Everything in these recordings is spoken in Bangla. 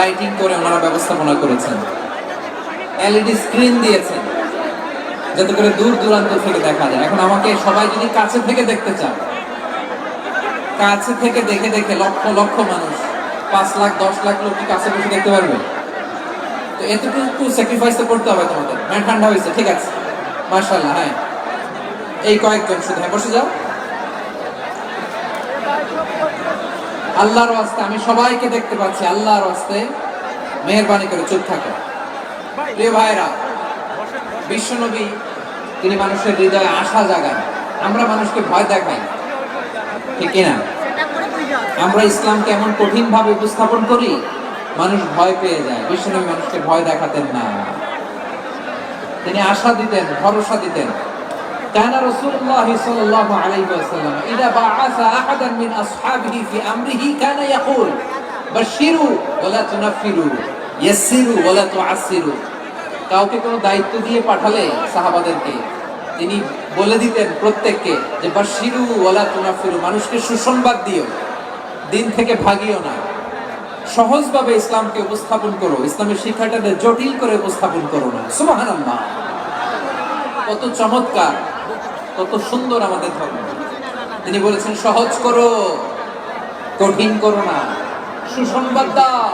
লাইটিং করে ওনারা ব্যবস্থাপনা করেছেন। এলইডি স্ক্রিন দিয়েছেন, যাতে করে দূর দূরান্ত থেকে দেখা যায়। এখন আমাকে সবাই যদি কাছে থেকে দেখতে চান কাছে থেকে দেখে দেখে লক্ষ লক্ষ মানুষ, পাঁচ লাখ, দশ লাখ লোক কাছে বসে দেখতে পারবে? তো এতটুকু স্যাক্রিফাইস তো করতে হবে তোমাদের। মানে ঠান্ডা হয়েছে, ঠিক আছে। মার্শাল্লাহ হ্যাঁ। এই কয়েকজন শুধু হ্যাঁ বসে যাও। আল্লাহর ওয়াস্তে আমি সবাইকে দেখতে পাচ্ছি আল্লাহর ওয়াস্তে মেহরবানি করে চুপ থাকো। প্রিয় ভাইরা বিশ্বনবী, তিনি মানুষের হৃদয়ে আশা জাগান। আমরা মানুষকে ভয় দেখাই। ঠিক কিনা? আমরা ইসলামকে এমন কঠিন ভাবে উপস্থাপন করি, মানুষ ভয় পেয়ে যায়। বিশ্বনবী মানুষকে ভয় দেখাতেন না। তিনি আশা দিতেন, ভরসা দিতেন। كان رسول الله صلى الله عليه وسلم إذا بعث أحدا من أصحابه في أمره كان يقول بشروا ولا تنفروا يسروا ولا تعسروا কাউকে কোনো দায়িত্ব দিয়ে পাঠালে সাহাবাদেরকে তিনি বলে দিতেন প্রত্যেককে যে বাশিরু ওয়ালা তুনাফিরু মানুষকে সুসংবাদ দিও দিন থেকে ভাগিও না সহজভাবে ইসলামকে উপস্থাপন করো ইসলামের শিক্ষাটাকে জটিল করে উপস্থাপন করো না সুবহানাল্লাহ কত চমৎকার কত সুন্দর আমাদের ধর্ম। তিনি বলেছেন, সহজ করো, কঠিন করো না। সুসংবাদ দাও।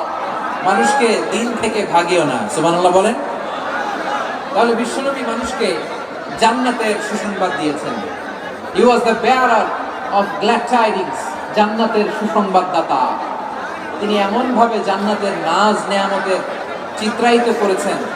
মানুষকে দিন থেকে ভাগিও না। সুবহানাল্লাহ বলেন। তাহলে বিশ্বনবী মানুষকে জান্নাতের সুসংবাদ দিয়েছেন। He was the bearer of glad tidings জান্নাতের সুসংবাদদাতা। তিনি এমনভাবে জান্নাতের নাজ নেয়ামতের চিত্রায়িত করেছেন।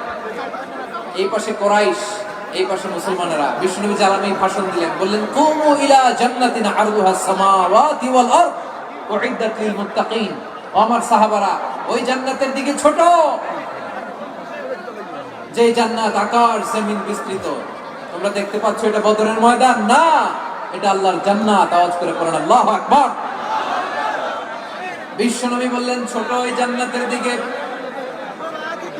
এই পাশে কোরাইশ, এই পাশে মুসলমানেরা। বিষ্ণুনবী জালামি ভাষণ দিলেন, বললেন, কুমু ইলা জান্নাতিন আরদুহা সামাওয়াতি ওয়াল আরদ, উইদ্দাত লিল মুত্তাকিন। আমার সাহাবারা, ওই জান্নাতের দিকে ছোট। যে জান্নাত আকাশ জমিন বিস্তৃত। তোমরা দেখতে পাচ্ছ, এটা বদরের ময়দান। না, এটা আল্লাহর জান্নাত। আওয়াজ করে পড়েন আল্লাহু আকবার। বিশ্বনবী বললেন, ছোট ওই জান্নাতের দিকে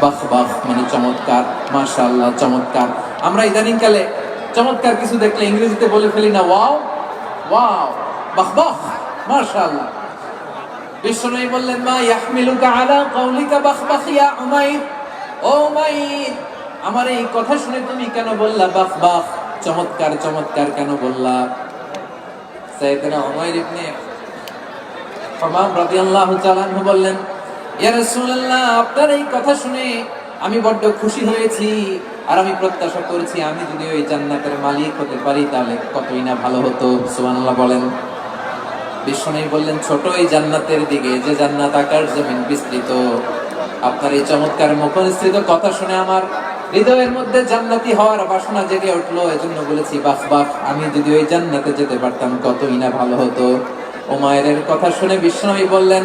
বাহ বাহ মানে চমৎকার, মাশাআল্লাহ, চমৎকার। আমরা ইদানিং কালে চমৎকার কিছু দেখলে ইংরেজিতে বলে ফেলি না, ওয়াও ওয়াও, বাহ বাহ, মাশাআল্লাহ। বিশ্বনবী বললেন, মা ইয়াহমিলুকা আলা কাউলিকা বাহ বাহ, ইয়া উমাইর। ও উমাইর, আমার এই কথা শুনে তুমি কেন বললা বাহ বাহ, চমৎকার চমৎকার কেন বললা? সাইয়েদনা উমাইর ইবনে হামাম রাদিয়াল্লাহু তাআলা বললেন ইয়া আপনার এই কথা শুনে আমি বড্ড খুশি হয়েছি আর আমি প্রত্যাশা করেছি আমি যদি ওই জান্নাতের মালিক হতে পারি তাহলে কতই না ভালো হতো, সুবহানাল্লাহ বলেন। বিষ্ণু বললেন, ছোট এই জান্নাতের দিকে, যে জান্নাত আকাশ জমিন বিস্তৃত। আপনার এই চমৎকার মুখনিসৃত কথা শুনে আমার হৃদয়ের মধ্যে জান্নাতি হওয়ার বাসনা জেগে উঠল। এজন্য বলেছি, বাহ বাহ, আমি যদি ওই জান্নাতে যেতে পারতাম, কতই না ভালো হতো। ওমায়ের কথা শুনে বিষ্ণবী বললেন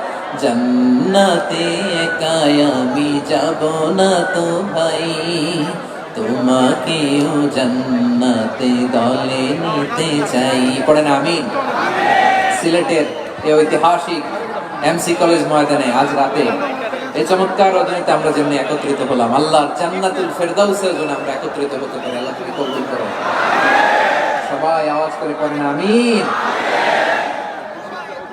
জান্নাতে একা আমি যাব না তো ভাই। তোমাকেও জান্নাতে দলে নিতে চাই। পড়েন আমিন। সিলেটের এই ঐতিহাসিক এমসি কলেজ ময়দানে আজ রাতে এই চমৎকার রজনীতে আমরা যেমনি একত্রিত হলাম, আল্লাহর জান্নাতুল ফেরদাউসের জন্য আমরা একত্রিত হতে পারি। আল্লাহ তুমি কবুল করো সবাই আওয়াজ করে পড়েন আমিন।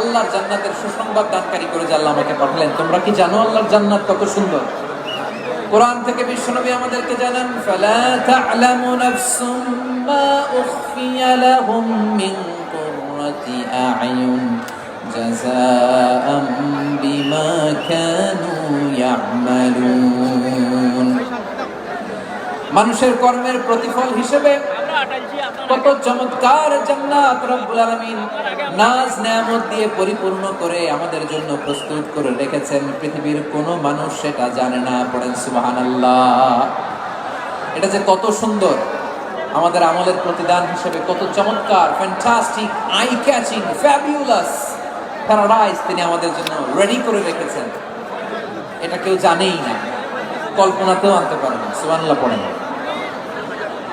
আল্লাহর জান্নাতের সুসংবাদ দানকারী করে যে আল্লাহ আমাকে পাঠালেন। তোমরা কি জানো আল্লাহর জান্নাত কত সুন্দর? কোরআন থেকে বিশ্বনবী আমাদেরকে জানান, ফালা তা'লামু নাফসুম মা উখফিয়া লাহুম মিন কুররাতি আ'য়ুন জাযাআম বিমা কানু ইয়া'মালুন। মানুষের কর্মের প্রতিফল হিসেবে কত চমৎকার জান্নাত রব্বুল আলামিন। নাজ দিয়ে পরিপূর্ণ করে আমাদের জন্য প্রস্তুত করে রেখেছেন পৃথিবীর মানুষ সেটা জানে না, পড়েন সুবহানাল্লাহ। এটা যে কত সুন্দর। আমাদের আমলের প্রতিদান হিসেবে কত চমৎকার ফ্যান্টাস্টিক আই ক্যাচিং ফ্যাবিউলাস তিনি আমাদের জন্য রেডি করে রেখেছেন। এটা কেউ জানেই না। কল্পনাতেও আনতে পারে না। সুবহানাল্লাহ পড়েন।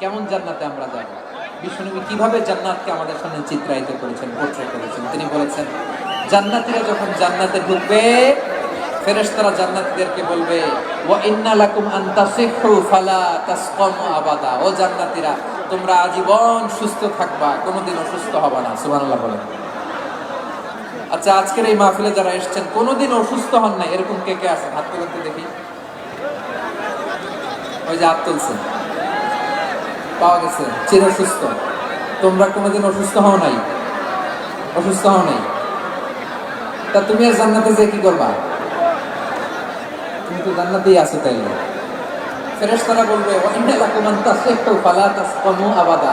কেমন জান্নাতে আমরা যাব? বিশ্বনবী কীভাবে জান্নাতকে আমাদের সামনে চিত্রায়িত করেছেন পোর্ট্রে করেছেন? তিনি বলেছেন, জান্নাতীরা যখন জান্নাতে ঢুকবে, ফেরেশতারা জান্নাতীদেরকে বলবে, ওয়া ইন্না লাকুম আন ফালা তাসকামু আবাদা। ও জান্নাতীরা, তোমরা আজীবন সুস্থ থাকবা কোনোদিন অসুস্থ হবে না। সুবহানাল্লাহ বলেন। আচ্ছা আজকের এই মাহফিলে যারা এসেছেন কোনোদিন অসুস্থ হন না? এরকম কে কে আছে হাত তুলতে দেখি। ওই যে হাত তুলছেন। পাওয়া গেছে, চির সুস্থ। তোমরা কোনোদিন অসুস্থ হও নাই। অসুস্থ হও নাই। তা তুমি আর জান্নাতে যে কি করবা? তুমি তো জান্নাতেই আছো তাই বলবে লাকুম আন একটু ফালা তাসকামু আবাদা।